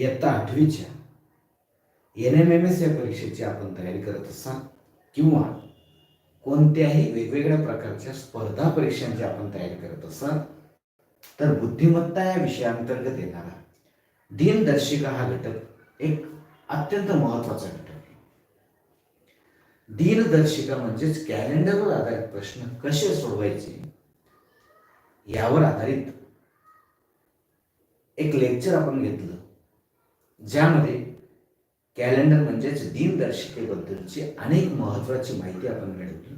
इयत्ता आठवीच्या. N M M S या परीक्षेची आपण तयारी करत असाल किंवा कोणत्याही वेगवेगळ्या प्रकारच्या स्पर्धा परीक्षांची आपण तयारी करत असाल तर बुद्धिमत्ता या विषयाअंतर्गत येणारा दिनदर्शिका हा घटक एक अत्यंत महत्त्वाचा घटक आहे. दिनदर्शिका म्हणजेच कॅलेंडरवर आधारित प्रश्न कसे सोडवायचे यावर आधारित एक लेक्चर आपण घेतलं. ज्यामध्ये कॅलेंडर म्हणजेच दिनदर्शिकेबद्दलची अनेक महत्त्वाची माहिती आपण मिळवली.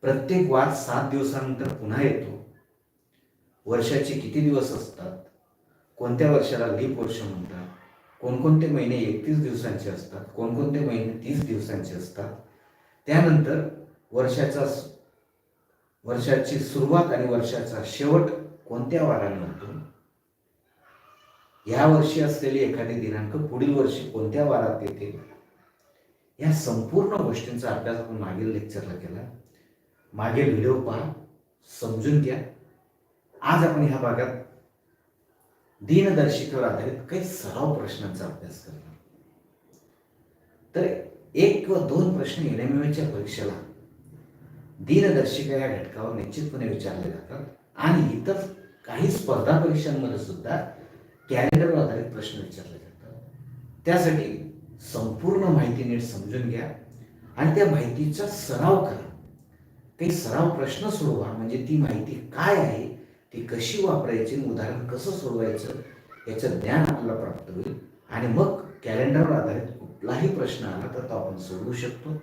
प्रत्येक वार सात दिवसानंतर पुन्हा येतो. वर्षाचे किती दिवस असतात? कोणत्या वर्षाला लीप वर्ष म्हणतात? कोणकोणते महिने एकतीस दिवसांचे असतात? कोणकोणते महिने तीस दिवसांचे असतात? त्यानंतर वर्षाचा वर्षाची सुरुवात आणि वर्षाचा शेवट कोणत्या वाराने होतो? या वर्षी असलेली एखादी दिनांक पुढील वर्षी कोणत्या वारात येते? या संपूर्ण गोष्टींचा अभ्यास आपण मागील लेक्चरला केला. मागील व्हिडिओ पहा समजून घ्या. आज आपण ह्या भागात दिनदर्शिकेवर आधारित काही सराव प्रश्नांचा अभ्यास करणार. तर एक किंवा दोन प्रश्न एनएमएच्या परीक्षेला दिनदर्शिका या घटकावर निश्चितपणे विचारले जातात. आणि इतर काही स्पर्धा परीक्षांमध्ये सुद्धा कॅलेंडरवर आधारित प्रश्न विचारले जातात. त्यासाठी संपूर्ण माहिती नीट समजून घ्या आणि त्या माहितीचा सराव करा. काही सराव प्रश्न सोडवा म्हणजे ती माहिती काय आहे ती कशी वापरायची उदाहरण कसं सोडवायचं याचं ज्ञान आपल्याला प्राप्त होईल. आणि मग कॅलेंडरवर आधारित कुठलाही प्रश्न आला तर तो आपण सोडवू शकतो.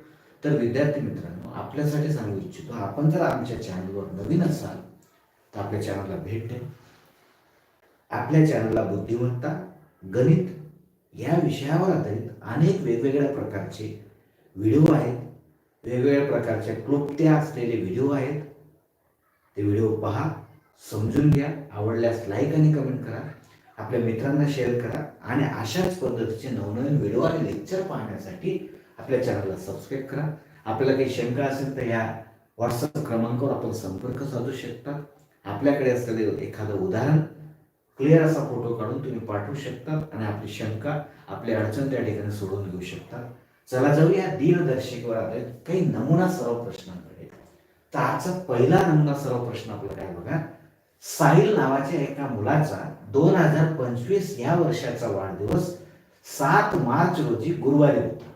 तर विद्यार्थी मित्रांनो आपल्यासाठी सांगू इच्छितो आपण जर आमच्या चॅनलवर नवीन असाल तर आपल्या चॅनलला भेट द्या. आपल्या चॅनलला बुद्धिमत्ता गणित या विषयावर आधारित अनेक वेगवेगळ्या प्रकारचे व्हिडिओ आहेत. वेगवेगळ्या प्रकारच्या क्लुप्त्या असलेले व्हिडिओ आहेत. ते व्हिडिओ पहा समजून घ्या आवडल्यास लाईक आणि कमेंट करा आपल्या मित्रांना शेअर करा आणि अशाच पद्धतीचे नवनवीन व्हिडिओ आणि लेक्चर पाहण्यासाठी आपल्या चॅनलला सबस्क्राईब करा. आपल्याला काही शंका असेल तर या व्हॉट्सअप क्रमांकावर आपण संपर्क साधू शकता. आपल्याकडे असलेले एखादं उदाहरण क्लिअर असा फोटो काढून तुम्ही पाठवू शकता आणि आपली शंका आपली अडचण त्या ठिकाणी सोडून घेऊ शकता चला जाऊया दिनदर्शिकेवर आधारित काही नमुना सराव प्रश्नांकडे. तर आजचा पहिला नमुना सराव प्रश्न आपला काय बघा? साहिल नावाच्या एका मुलाचा दोन हजार पंचवीस या वर्षाचा वाढदिवस सात मार्च रोजी गुरुवारी होता.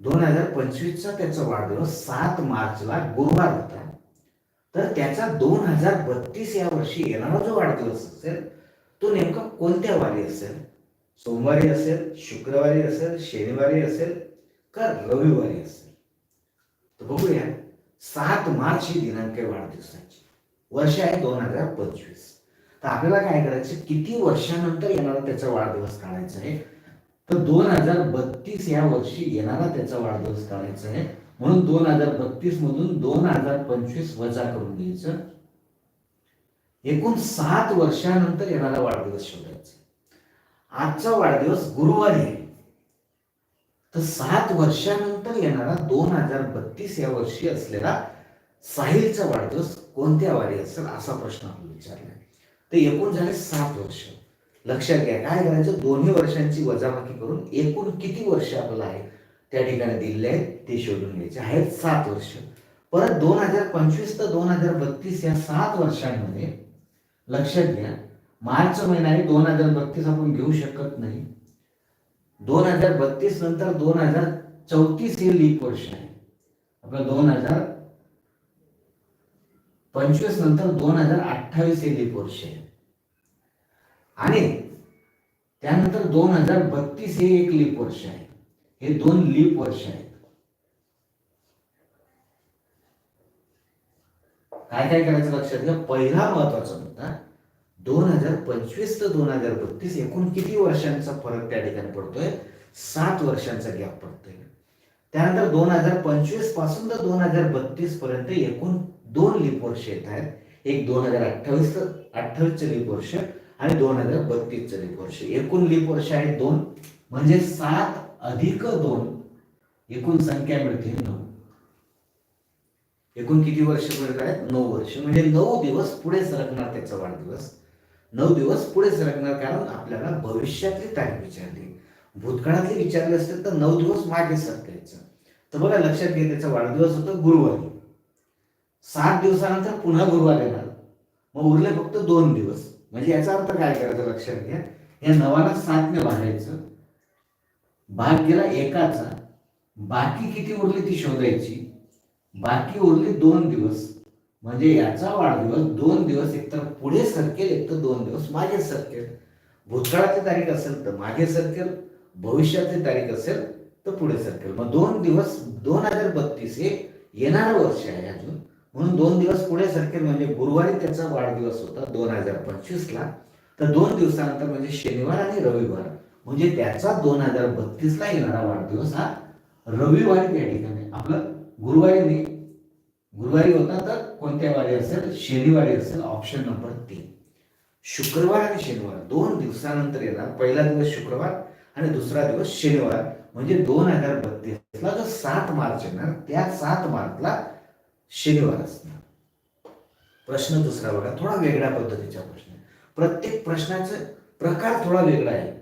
दोन हजार पंचवीसचा त्याचा वाढदिवस सात मार्चला गुरुवार होता. तर त्याचा दोन हजार बत्तीस या वर्षी येणारा जो वाढदिवस असेल तो नेमका कोणत्या वारी असेल? सोमवारी असेल शुक्रवारी असेल शनिवारी असेल का रविवारी असेल? तर बघूया सात मार्च ही दिनांक आहे वाढदिवसाची. वर्ष आहे दोन हजार पंचवीस. तर आपल्याला काय करायचं किती वर्षानंतर येणारा त्याचा वाढदिवस काढायचा आहे? तर दोन हजार बत्तीस या वर्षी येणारा त्याचा वाढदिवस काढायचा आहे. म्हणून दोन हजार बत्तीस मधून दोन हजार पंचवीस वजा करून घ्यायचं एकूण सात वर्षानंतर येणारा वाढदिवस शोधायचा. आजचा वाढदिवस गुरुवारी आहे. तर सात वर्षानंतर येणारा दोन हजार बत्तीस या वर्षी असलेला साहिलचा वाढदिवस कोणत्या वारी असेल असा प्रश्न आपण विचारला. तर एकूण झाले सात वर्ष. लक्षात घ्या काय करायचं? दोन्ही वर्षांची वजाबाकी करून एकूण किती वर्ष आपल्याला आहे? त्या ठिकाणी दिलेले आहेत ते शोधून घ्यायचे. आहेत सात वर्ष. परत दोन हजार पंचवीस तर दोन हजार बत्तीस या सात वर्षांमध्ये लक्षात घ्या. मार्च महिना दोन हजार बत्तीस आपण घेऊ शकत नाही. दोन हजार बत्तीस नंतर दोन हजार चौतीस हे लीप वर्ष आहे. आपलं दोन हजार पंचवीस नंतर दोन हजार अठ्ठावीस हे लीप वर्ष आहे. आणि त्यानंतर दोन हजार बत्तीस हे एक लीप वर्ष आहे. हे दोन लीप वर्ष आहेत. काय काय करायचं लक्षात घ्या? पहिला महत्त्वाचा मुद्दा दोन हजार पंचवीस ते दोन हजार बत्तीस एकूण किती वर्षांचा फरक त्या ठिकाणी पडतोय? सात वर्षांचा गॅप पडतोय. त्यानंतर दोन हजार पंचवीसपासून तर दोन हजार बत्तीस पर्यंत एकूण दोन लीप वर्ष येत आहेत. एक दोन हजार अठ्ठावीस अठ्ठावीसचं लीप वर्ष आणि दोन हजार बत्तीसचं लीप वर्ष. एकूण लीप वर्ष आहे दोन म्हणजे सात अधिक दोन एकूण संख्या मिळते नऊ. एकूण किती वर्ष पर्यंत आहेत? नऊ वर्ष. म्हणजे नऊ दिवस पुढे सरकणार त्याचा वाढदिवस. नऊ दिवस पुढे सरकणार कारण आपल्याला भविष्यातली तारीख विचारली. भूतकाळातली विचारले असते तर नऊ दिवस मागे सरकायचं. तर बघा लक्षात घ्या त्याचा वाढदिवस होतो गुरुवारी. सात दिवसानंतर पुन्हा गुरुवार येणार. मग उरले फक्त दोन दिवस. म्हणजे याचा अर्थ काय करायचं? लक्षात घ्या. या नवाला सातने बांधायचं. भाग गेला एकाचा बाकी किती उरली ती शोधायची? बाकी उरली दोन दिवस. म्हणजे याचा वाढदिवस दोन दिवस एकतर पुढे सरकेल एक तर दोन दिवस मागे सरकेल. भूतकाळाची तारीख असेल तर मागे सरकेल भविष्याची तारीख असेल तर पुढे सरकेल. मग दोन दिवस दोन हजार बत्तीस हे येणारं वर्ष आहे अजून. म्हणून दोन दिवस पुढे सरकेल म्हणजे गुरुवारी त्याचा वाढदिवस होता दोन हजार पंचवीसला. तर दोन दिवसानंतर म्हणजे शनिवार आणि रविवार. म्हणजे त्याचा दोन हजार बत्तीसला येणारा वाढदिवस हा रविवारी त्या ठिकाणी. आपलं गुरुवारी नाही. गुरुवारी होता तर कोणत्या वारी असेल? शनिवारी असेल ऑप्शन नंबर तीन. शुक्रवार आणि शनिवार दोन दिवसानंतर येणार. पहिला दिवस शुक्रवार आणि दुसरा दिवस शनिवार. म्हणजे दोन हजार बत्तीसला जो सात मार्च येणार त्या सात मार्चला शनिवार असणार. प्रश्न दुसरा बघा थोडा वेगळ्या पद्धतीचा प्रश्न प्रत्येक प्रश्नाचा प्रकार थोडा वेगळा आहे.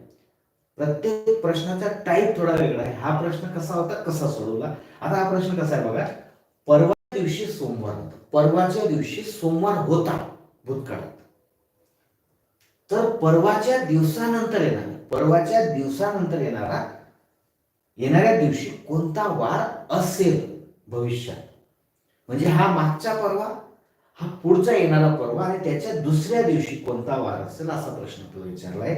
प्रत्येक प्रश्नाचा टाईप थोडा वेगळा आहे. हा प्रश्न कसा होता कसा सोडवला? आता हा प्रश्न कसा आहे बघा. परवा दिवशी सोमवार होता. परवाच्या दिवशी सोमवार होता भूतकाळात. तर परवाच्या दिवसानंतर येणार परवाच्या दिवसानंतर येणारा येणाऱ्या दिवशी कोणता वार असेल भविष्यात? म्हणजे हा मागचा परवा हा पुढचा येणारा परवा आणि त्याच्या दुसऱ्या दिवशी कोणता वार असेल असा प्रश्न तुला विचारलाय.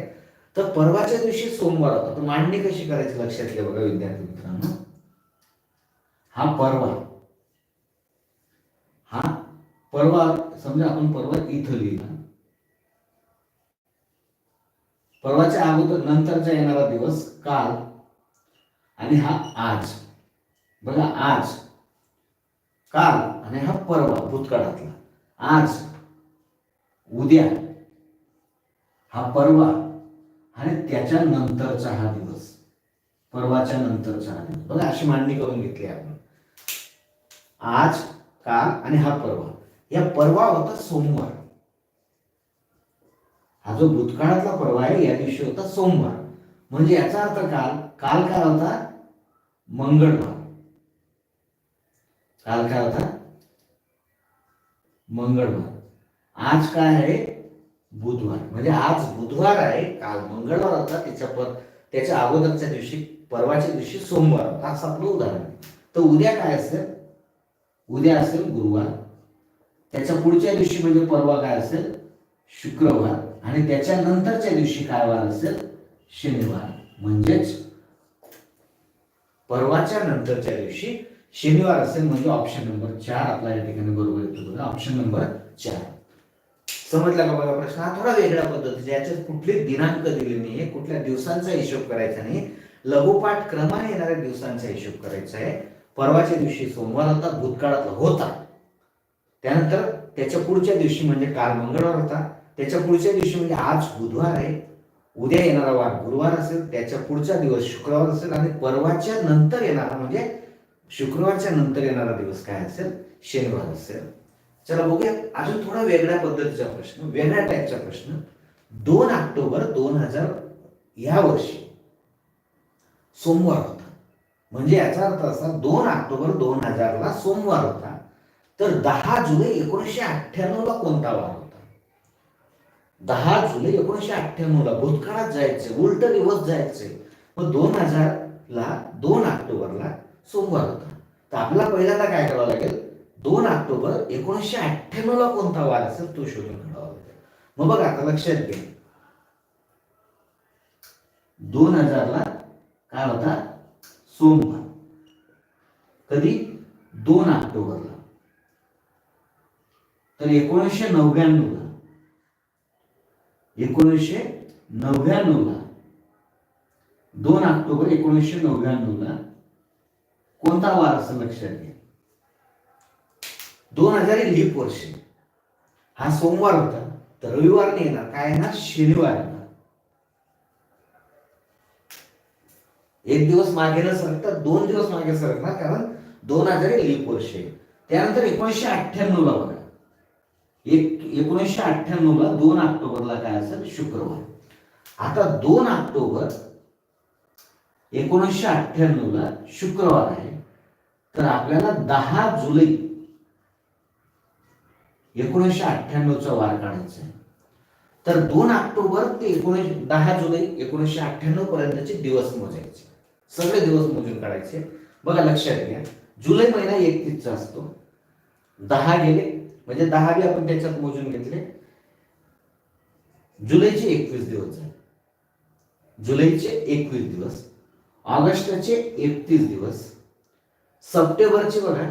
तर परवाच्या दिवशी सोमवार होता. तर मांडणी कशी करायची लक्षात घ्या बघा विद्यार्थी मित्रांनो? हा परवा. हा परवा समजा आपण परवा इथं लिहिला. परवाच्या अगोदर नंतरचा येणारा दिवस काल आणि हा आज. बघा आज. काल आणि हा परवा भूतकाळातला. आज उद्या. हा परवा आणि त्याच्या नंतरचा हा दिवस. परवाच्या नंतरचा हा दिवस. बघा अशी मांडणी करून घेतली आपण. आज काल आणि हा परवा. या परवा होता सोमवार. हा जो भूतकाळातला परवा आहे या दिवशी होता सोमवार. म्हणजे याचा अर्थ काल काल काय होता मंगळवार. काल काय होता मंगळवार. आज काय आहे? बुधवार. म्हणजे आज बुधवार आहे काल मंगळवार होता त्याच्या पर त्याच्या अगोदरच्या दिवशी परवाच्या दिवशी सोमवार होता. असं आपलं उदाहरण आहे. तर उद्या काय असेल? उद्या असेल गुरुवार. त्याच्या पुढच्या दिवशी म्हणजे परवा काय असेल? शुक्रवार. आणि त्याच्या नंतरच्या दिवशी काय वार असेल? शनिवार. म्हणजेच परवाच्या नंतरच्या दिवशी शनिवार असेल म्हणजे ऑप्शन नंबर चार आपला या ठिकाणी बरोबर येतो बघा. ऑप्शन नंबर चार. समजला का बघा प्रश्न? हा थोडा वेगळ्या पद्धतीचा याच्यात कुठले दिनांक दिले आहे कुठल्या दिवसांचा हिशोब करायचा नाही लघुपाठ क्रमाने येणाऱ्या दिवसांचा हिशोब करायचा आहे. परवाच्या दिवशी सोमवार होता भूतकाळातला होता. त्यानंतर त्याच्या पुढच्या दिवशी म्हणजे काल मंगळवार होता. त्याच्या पुढच्या दिवशी म्हणजे आज बुधवार आहे. उद्या येणारा वार गुरुवार असेल त्याच्या पुढचा दिवस शुक्रवार असेल आणि परवाच्या नंतर येणारा म्हणजे शुक्रवारच्या नंतर येणारा दिवस काय असेल? शनिवार असेल. चला बघूया. अजून थोडा वेगळ्या पद्धतीचा प्रश्न वेगळ्या टाईपचा प्रश्न. दोन ऑक्टोबर दोन हजार या वर्षी सोमवार होता. म्हणजे याचा अर्थ असा दोन ऑक्टोबर दोन हजारला सोमवार होता. तर दहा जुलै एकोणीसशे अठ्ठ्याण्णव ला कोणता वार होता? दहा जुलै एकोणीसशे अठ्ठ्याण्णव ला भूतकाळात जायचे उलट दिवस जायचे मग दोन हजार ला दोन ऑक्टोबरला सोमवार होता. तर आपल्याला पहिल्यांदा काय करावं लागेल? दोन ऑक्टोबर एकोणीसशे अठ्ठ्याण्णव ला कोणता वार असेल तो शोधून काढावा लागेल मग बघा आता लक्षात घ्या. दोन हजारला काय होता? सोमवार. कधी? दोन ऑक्टोबरला. तर एकोणीसशे नव्याण्णवला एकोणीसशे नव्याण्णवला दोन ऑक्टोबर एकोणीसशे नव्याण्णवला कोणता वार असं लक्षात घ्या? दोन हजार लीप वर्ष. हा सोमवार होता तर रविवार नाही येणार. काय येणार? शनिवार येणार. एक दिवस मागे न सरकता दोन दिवस मागे सरकणार कारण दोन हजार लीप वर्ष त्यानंतर एकोणीसशे अठ्ठ्याण्णव ला बघा. एक एकोणीसशे अठ्ठ्याण्णव ला दोन ऑक्टोबरला काय असेल? शुक्रवार. आता दोन ऑक्टोबर एकोणीसशे अठ्ठ्याण्णव ला शुक्रवार आहे. तर आपल्याला दहा जुलै एकोणीसशे अठ्ठ्याण्णवचा वार काढायचा आहे तर दोन ऑक्टोबर ते एकोणीस दहा जुलै एकोणीसशे अठ्ठ्याण्णव पर्यंतचे दिवस मोजायचे. सगळे दिवस मोजून काढायचे. बघा लक्षात घ्या. जुलै महिना एकतीसचा असतो. दहा गेले म्हणजे दहा बी आपण त्याच्यात मोजून घेतले. जुलैचे एकवीस दिवस झाले. जुलैचे एकवीस दिवस ऑगस्टचे एकतीस दिवस सप्टेंबरचे बघा.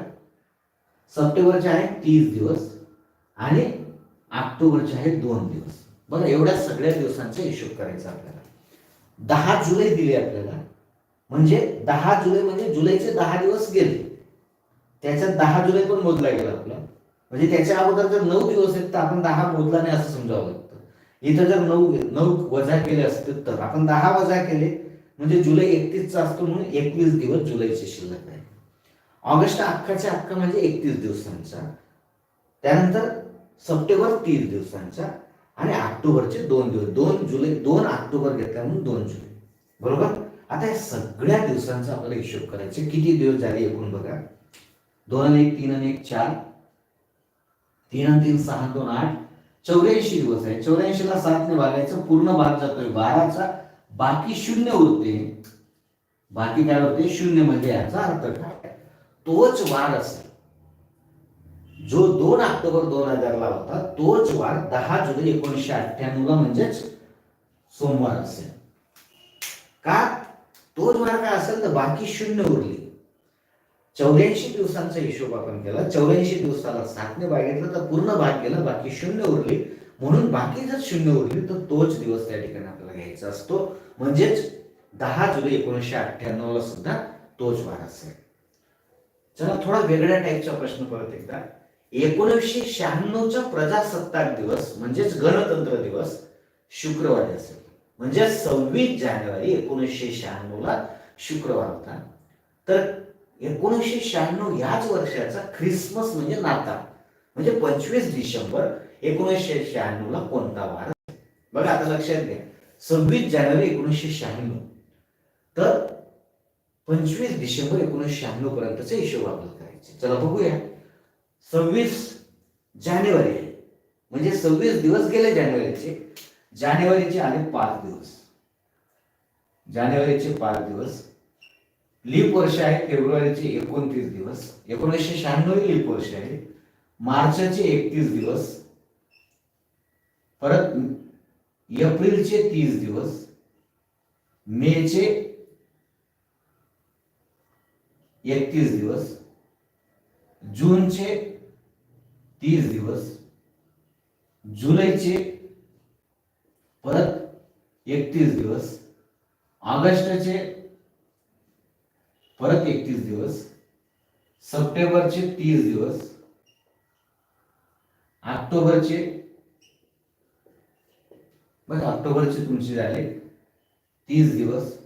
सप्टेंबरचे आहे तीस दिवस आणि ऑक्टोबरचे आहे दोन दिवस. बघा एवढ्या सगळ्या दिवसांचा हिशोब करायचा आपल्याला. दहा जुलै दिले आपल्याला. म्हणजे दहा जुलै म्हणजे जुलैचे दहा दिवस गेले. त्याच्यात दहा जुलै पण मोजला गेला आपला. म्हणजे त्याच्या अगोदर जर नऊ दिवस आहेत तर आपण दहा मोजला नाही असं समजावं लागतं. इथं जर नऊ नऊ वजा केले असते तर आपण दहा वजा केले म्हणजे जुलै एकतीसचा असतो म्हणून एकवीस दिवस जुलैचे शिल्लक आहे. ऑगस्ट अख्खाच्या अख्खा म्हणजे एकतीस दिवसांचा. त्यानंतर सप्टेंबर तीस दिवसांचा आणि ऑक्टोबरचे दोन दिवस दोन जुलै दोन ऑक्टोबर घेतला म्हणून दोन जुलै. बरोबर? आता या सगळ्या दिवसांचा आपल्याला हिशोब करायचे. किती दिवस झाले एकूण बघा? दोन आणि एक तीन आणि एक चार. तीन आणि तीन सहा दोन आठ. चौऱ्याऐंशी दिवस आहे. चौऱ्याऐंशी ला सातने भागायचं. पूर्ण भाग जातोय बाराचा. बाकी शून्य उरते बाकी काय होते? शून्य म्हणजे याचा अर्थ काय? तोच वार असेल. जो दोन ऑक्टोबर दोन हजारला होता तोच वार दहा जुलै एकोणीसशे अठ्ठ्याण्णव ला म्हणजेच सोमवार असेल. का? तोच वार काय असेल तर बाकी शून्य उरली. चौऱ्याऐंशी दिवसांचा हिशोब आपण केला चौऱ्याऐंशी दिवसाला सातने भागितलं तर पूर्ण भाग गेला बाकी शून्य उरली. म्हणून बाकी जर शून्य उरली तर तोच दिवस त्या ठिकाणी आपल्याला घ्यायचा असतो. म्हणजेच दहा जुलै एकोणीसशे अठ्ठ्याण्णव ला सुद्धा तोच वार असेल. चला थोडा वेगळ्या टाईपचा प्रश्न परत एकदा. एकोणीसशे शहाण्णवचा प्रजासत्ताक दिवस म्हणजेच गणतंत्र दिवस शुक्रवारी असेल म्हणजे सव्वीस जानेवारी एकोणीसशे शहाण्णव ला शुक्रवार होता. तर एकोणीसशे शहाण्णव याच वर्षाचा ख्रिसमस म्हणजे नाताळ. म्हणजे पंचवीस डिसेंबर एकोणीसशे शहाण्णव ला कोणता वार? बघा आता लक्षात घ्या. सव्वीस जानेवारी एकोणीसशे शहाण्णव. तर पंचवीस डिसेंबर एकोणीसशे शहाण्णव पर्यंतचे हिशोब आपल्याला करायचे चला बघूया. सव्वीस जानेवारी आहे. म्हणजे सव्वीस दिवस गेले जानेवारीचे. जानेवारीचे आले पाच दिवस. जानेवारीचे पाच दिवस. लीप वर्ष आहे फेब्रुवारीचे एकोणतीस दिवस. एकोणीसशे शहाण्णव लीप वर्ष आहे. मार्चचे एकतीस दिवस. परत एप्रिलचे तीस दिवस. मेचे एकतीस दिवस. जूनचे तीस दिवस. जुलैचे परत एकतीस दिवस. ऑगस्टचे परत एकतीस दिवस. सप्टेंबरचे तीस दिवस. ऑक्टोबरचे बस ऑक्टोबरचे तुमचे झाले तीस दिवस.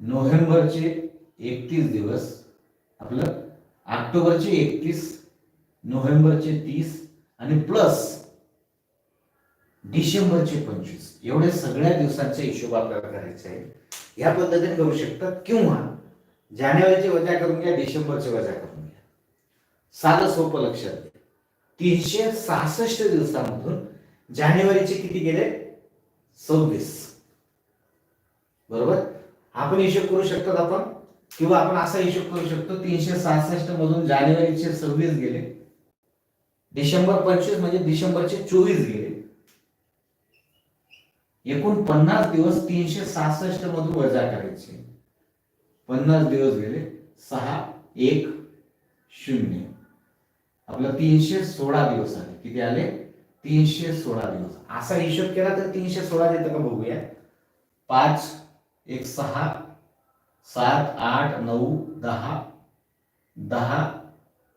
नोव्हेंबरचे एकतीस दिवस. आपलं ऑक्टोबरचे एकतीस. नोव्हेंबरचे तीस आणि प्लस डिसेंबरचे पंचवीस. एवढे सगळ्या दिवसांचा हिशोब आपल्याला करायचा आहे या पद्धतीने करू शकतात किंवा जानेवारीचे वजा करून घ्या डिसेंबरचे वजा करून घ्या. साधं सोपं लक्षात घ्या. तीनशे सहासष्ट दिवसामधून जानेवारीचे किती गेले? सव्वीस. बरोबर? आपण हिशोब करू शकतात आपण? किंवा आपण असा हिशोब करू शकतो तीनशे सहासष्ट मधून जानेवारीचे सव्वीस गेले. डिसेंबर पंचवीस म्हणजे डिसेंबरचे चोवीस गेले. एकूण पन्नास दिवस तीनशे सहासष्ट मधून वजा करायचे. पन्नास दिवस गेले सहा एक शून्य. आपलं तीनशे सोळा दिवस आले. किती आले? तीनशे सोळा दिवस. असा हिशोब केला तर तीनशे सोळा देतं का बघूया? पाच एक सहा सात आठ नऊ दहा दहा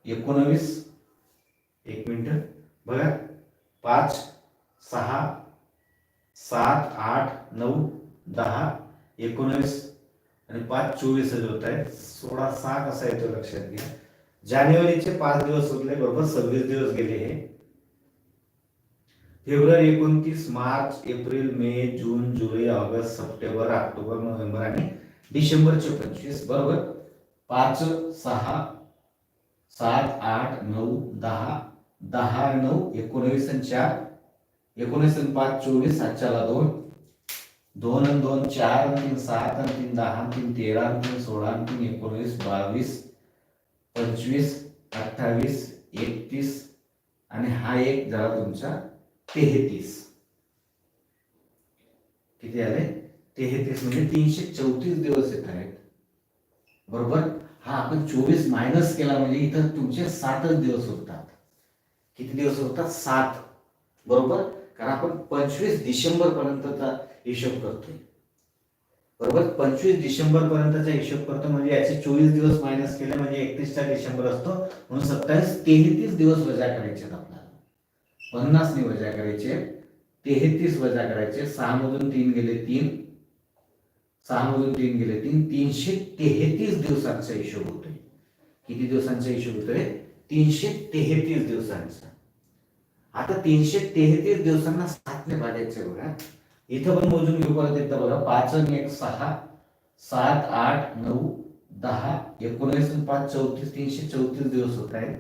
एकोणवीस एक मिनिट. बघा पाच सहा सात आठ नऊ दहा एकोणवीस आणि पाच चोवीस होत आहे सोळा सहा कसा येतो लक्षात घ्या. जानेवारीचे पाच दिवस उरले बरोबर सव्वीस दिवस गेले हे. फेब्रुवारी एकोणतीस मार्च एप्रिल मे जून जुलै ऑगस्ट सप्टेंबर ऑक्टोबर नोव्हेंबर आणि डिसेंबरचे पंचवीस. बरोबर? पाच सहा सात आठ नऊ दहा दहा नऊ एकोणवीस आणि चार. एकोणीस आणि पाच चोवीस सातच्याला दोन. दोन आणि दोन चार तीन सात आणि तीन दहा तीन तेरा तीन सोळा तीन एकोणवीस बावीस पंचवीस अठ्ठावीस एकतीस आणि हा एक झाला तुमचा तेहतीस. किती आले? तेहतीस म्हणजे तीनशे चौतीस दिवस येत आहेत. बरोबर? हा आपण चोवीस मायनस केला म्हणजे इथं तुमचे सातच दिवस होतात किती दिवस होतात? सात. बरोबर? कारण आपण पंचवीस डिसेंबर पर्यंतचा हिशोब करतोय. बरोबर? पंचवीस डिसेंबर पर्यंतचा हिशोब करतो म्हणजे याचे चोवीस दिवस मायनस केले म्हणजे एकतीसचा डिसेंबर असतो. म्हणून सत्तावीस तेहतीस दिवस वजा करायचे आहेत आपल्याला. पन्नासने वजा करायचे. तेहतीस वजा करायचे. सहा मधून तीन गेले तीन. सहा मधून तीन गेले तीन. तीनशे तेहतीस दिवसांचा हिशोब होतोय. किती दिवसांचा हिशोब होतोय? तीनशे तेहतीस दिवसांचा. आता तीनशे तेहतीस दिवसांना सातने भागायचे बघा. इथं पण मोजून घेऊ परत एकदा बघा. पाच एक सहा सात आठ नऊ दहा एकोणीस पाच चौतीस. तीनशे चौतीस दिवस होत आहेत.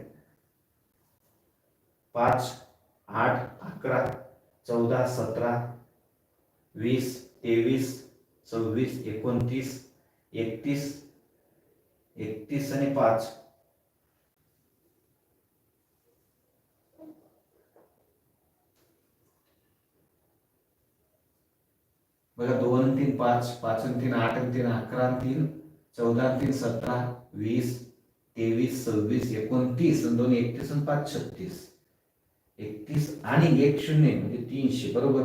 पाच आठ अकरा चौदा सतरा वीस तेवीस सव्वीस एकोणतीस एकतीस एकतीस आणि पाच. बघा दोन तीन पाच पाच तीन आठ तीन अकरा तीन चौदा तीन सतरा वीस तेवीस सव्वीस एकोणतीस दोन एकतीस आणि पाच छत्तीस. एकतीस आणि एक शून्य म्हणजे तीनशे बरोबर?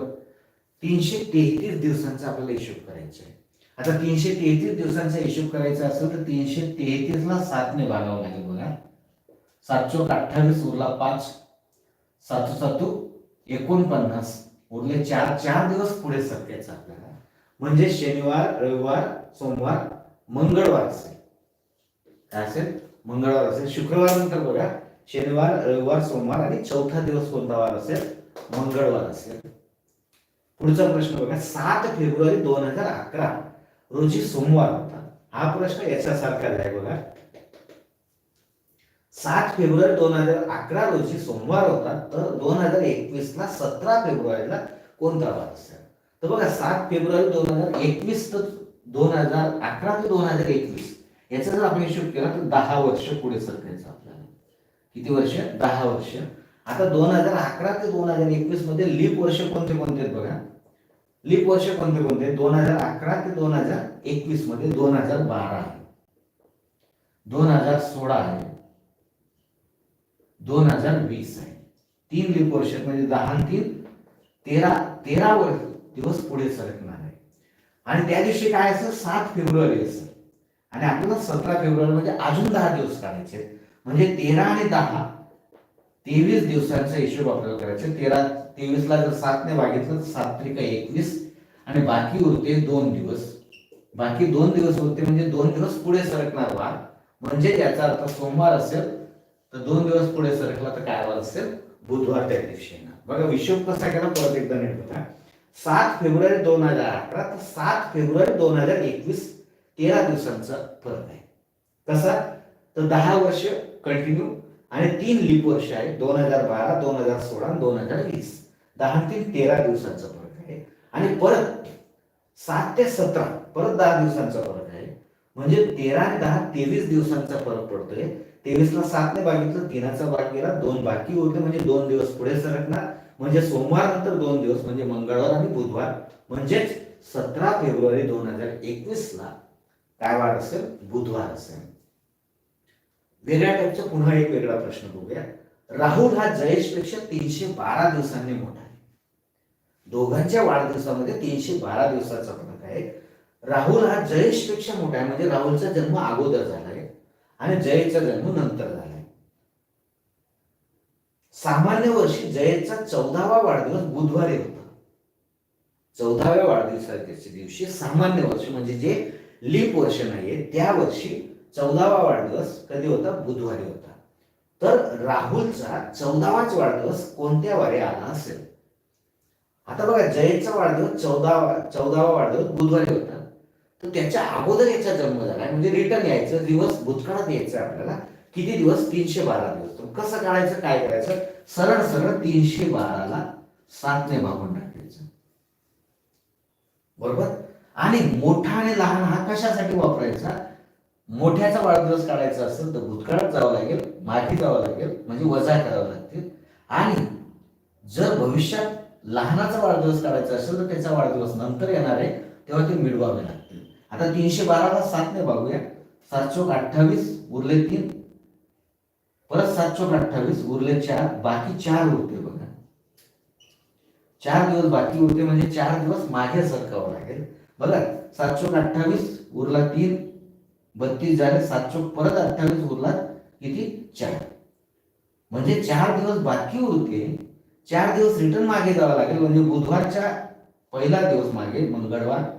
तीनशे तेहतीस दिवसांचा आपल्याला हिशोब करायचा आहे. आता तीनशे तेहतीस दिवसांचा हिशोब करायचा असेल तर तीनशे तेहतीस ला सातने भागावं लागेल बघा. सात चौक अठ्ठावीस उरला पाच. सातू सातू एकोणपन्नास. उरले चार चार दिवस पुढे सरकायचं आपल्याला म्हणजे शनिवार रविवार सोमवार मंगळवार असेल. काय असेल? मंगळवार असेल. शुक्रवार नंतर बघा शनिवार रविवार सोमवार आणि चौथा दिवस कोणता वार असेल? मंगळवार असेल. पुढचा प्रश्न बघा सात फेब्रुवारी दोन हजार अकरा रोजी सोमवार होता. हा प्रश्न याच्यासारखाच आहे बघा. सात फेब्रुवारी दोन हजार अकरा रोजी सोमवार होता तर दोन हजार एकवीस ला सतरा फेब्रुवारीला कोणता वार असेल तर बघा सात फेब्रुवारी दोन हजार एकवीस तर दोन हजार अकरा ते दोन हजार एकवीस याचा जर आपण हिशोब केला तर दहा वर्ष पुढे सरकायचं आपल्याला किती वर्ष दहा वर्ष आता दोन हजार अकरा ते दोन हजार एकवीसमध्ये लीप वर्ष कोणते कोणते आहेत बघा लीप वर्ष कोणते कोणते दोन हजार अकरा ते दोन हजार एकवीसमध्ये दोन हजार बारा आहे दोन हजार सोळा आहे दोन हजार वीस आहे. तीन लीप वर्ष म्हणजे दहा तीन तेरा तेरा वर्ष दिवस पुढे सरकणार आहे. आणि त्या दिवशी काय असं? सात फेब्रुवारी असेल आणि आपल्याला सतरा फेब्रुवारी म्हणजे अजून दहा दिवस काढायचे म्हणजे तेरा आणि दहा तेवीस दिवसांचा हिशोब आपल्याला करायचा तेरा तेवीसला जर सातने भागितलं तर सात त्रिका एकवीस. आणि बाकी उरते दोन दिवस. बाकी दोन दिवस उरते म्हणजे दोन दिवस पुढे सरकणार वार. म्हणजे याचा अर्थ सोमवार असेल तर दोन दिवस पुढे सरकला तर काय वार असेल? बुधवार त्या दिवशी येणार. बघा विश्व कसा केला परत एकदा नीट होता सात फेब्रुवारी दोन हजार अकरा तर सात फेब्रुवारी दोन हजार एकवीस तेरा दिवसांचा फरक आहे. कसा? तर दहा वर्ष कंटिन्यू आणि तीन लीप वर्ष आहे. दोन हजार बारा दोन हजार सोळा दोन हजार वीस. दहा तीन तेरा दिवसांचा फरक आहे. आणि परत सात ते सतरा परत दहा दिवसांचा फरक आहे. म्हणजे तेरा आणि दहा तेवीस दिवसांचा फरक पडतोय. तेवीसला सातने बागितलं तीनाचा भाग गेला दोन बाकी होते म्हणजे दोन दिवस पुढे सरकणार. म्हणजे सोमवार नंतर दोन दिवस म्हणजे मंगळवार आणि बुधवार. म्हणजेच सतरा फेब्रुवारी दोन हजार एकवीस ला काय वार असेल? बुधवार असेल. वेगळ्या टाईपचा पुन्हा एक वेगळा प्रश्न बघूया. राहुल हा जयेशपेक्षा तीनशे बारा दिवसांनी मोठा आहे. दोघांच्या वाढदिवसामध्ये तीनशे बारा दिवसाचा फरक आहे. राहुल हा जयेशपेक्षा मोठा आहे म्हणजे राहुलचा जन्म अगोदर झाला आणि जयचा जन्म नंतर झालाय. सामान्य वर्षी जयचा चौदावा वाढदिवस बुधवारी होता. चौदाव्या वाढदिवसाच्या दिवशी सामान्य वर्ष म्हणजे जे लीप वर्ष नाहीये त्या वर्षी चौदावा वाढदिवस कधी होता? बुधवारी होता. तर राहुलचा चौदावाच वाढदिवस कोणत्या वारी आला असेल? आता बघा जयचा वाढदिवस चौदावा चौदावा वाढदिवस बुधवारी होता. तर त्याच्या अगोदर याचा जन्म झाला. म्हणजे रिटर्न यायचं दिवस भूतकाळात यायचं आपल्याला. किती दिवस? तीनशे बारा दिवस. तर कसं काढायचं? काय करायचं? सरळ सरळ तीनशे बाराला सातने भागून टाकायचं. बरोबर? आणि मोठा आणि लहान हा कशासाठी वापरायचा? मोठ्याचा वाढदिवस काढायचा असेल तर भूतकाळात जावं लागेल मागे जावं लागेल म्हणजे वजा करावं लागतील. आणि जर भविष्यात लहानाचा वाढदिवस काढायचा असेल तर त्याचा वाढदिवस नंतर येणार आहे तेव्हा ते मिळवावे लागतील. आता तीनशे बाराला सातने भागूया सात चोक अठ्ठावीस उरले तीन. परत सात चोक अठ्ठावीस उरले चार. बाकी चार उरते बघा. चार दिवस बाकी उरते म्हणजे चार दिवस मागे सरकावं लागेल. बघा सात चोक अठ्ठावीस उरला तीन. बत्तीस झाले सात चोक परत अठ्ठावीस उरला किती? चार. म्हणजे चार दिवस बाकी उरते. चार दिवस रिटर्न मागे जावं लागेल. म्हणजे बुधवारच्या पहिला दिवस मागे मंगळवार.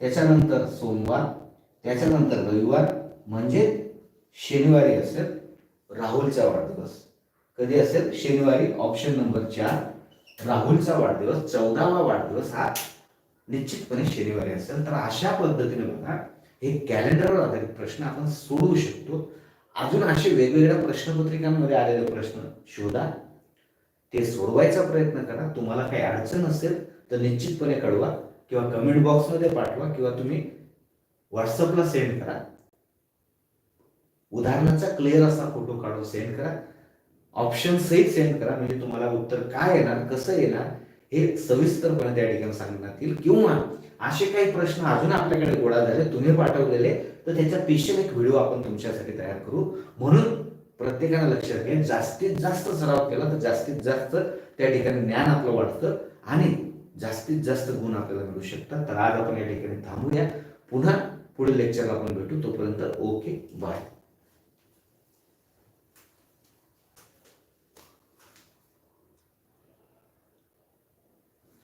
त्याच्यानंतर सोमवार त्याच्यानंतर रविवार म्हणजे शनिवारी असेल राहुलचा वाढदिवस. कधी असेल? शनिवारी ऑप्शन नंबर चार राहुलचा वाढदिवस चौदावा वाढदिवस हा निश्चितपणे शनिवारी असेल. तर अशा पद्धतीने बघा हे कॅलेंडरवर आधारित प्रश्न आपण सोडवू शकतो. अजून असे वेगवेगळ्या प्रश्नपत्रिकांमध्ये आलेले प्रश्न शोधा. ते सोडवायचा प्रयत्न करा. तुम्हाला काही अडचण असेल तर निश्चितपणे कळवा. किंवा कमेंट बॉक्समध्ये पाठवा किंवा तुम्ही व्हॉट्सअपला सेंड करा. उदाहरणाचा क्लिअर असा फोटो काढून सेंड करा. ऑप्शन सहित सेंड करा म्हणजे तुम्हाला उत्तर काय येणार कसं येणार हे सविस्तरपणे त्या ठिकाणी सांगण्यात येईल. किंवा असे काही प्रश्न अजून आपल्याकडे गोळा झाले तुम्ही पाठवलेले तर त्याचा स्पेशल एक व्हिडिओ आपण तुमच्यासाठी तयार करू. म्हणून प्रत्येकानं लक्षात घ्या जास्तीत जास्त सराव केला तर जास्तीत जास्त त्या ठिकाणी ज्ञान आपलं वाढतं. आणि जास्तीत जास्त गुण आपल्याला मिळू शकतात. तर आज आपण या ठिकाणी थांबूया. पुन्हा पुढील लेक्चरला आपण भेटू. तोपर्यंत ओके बाय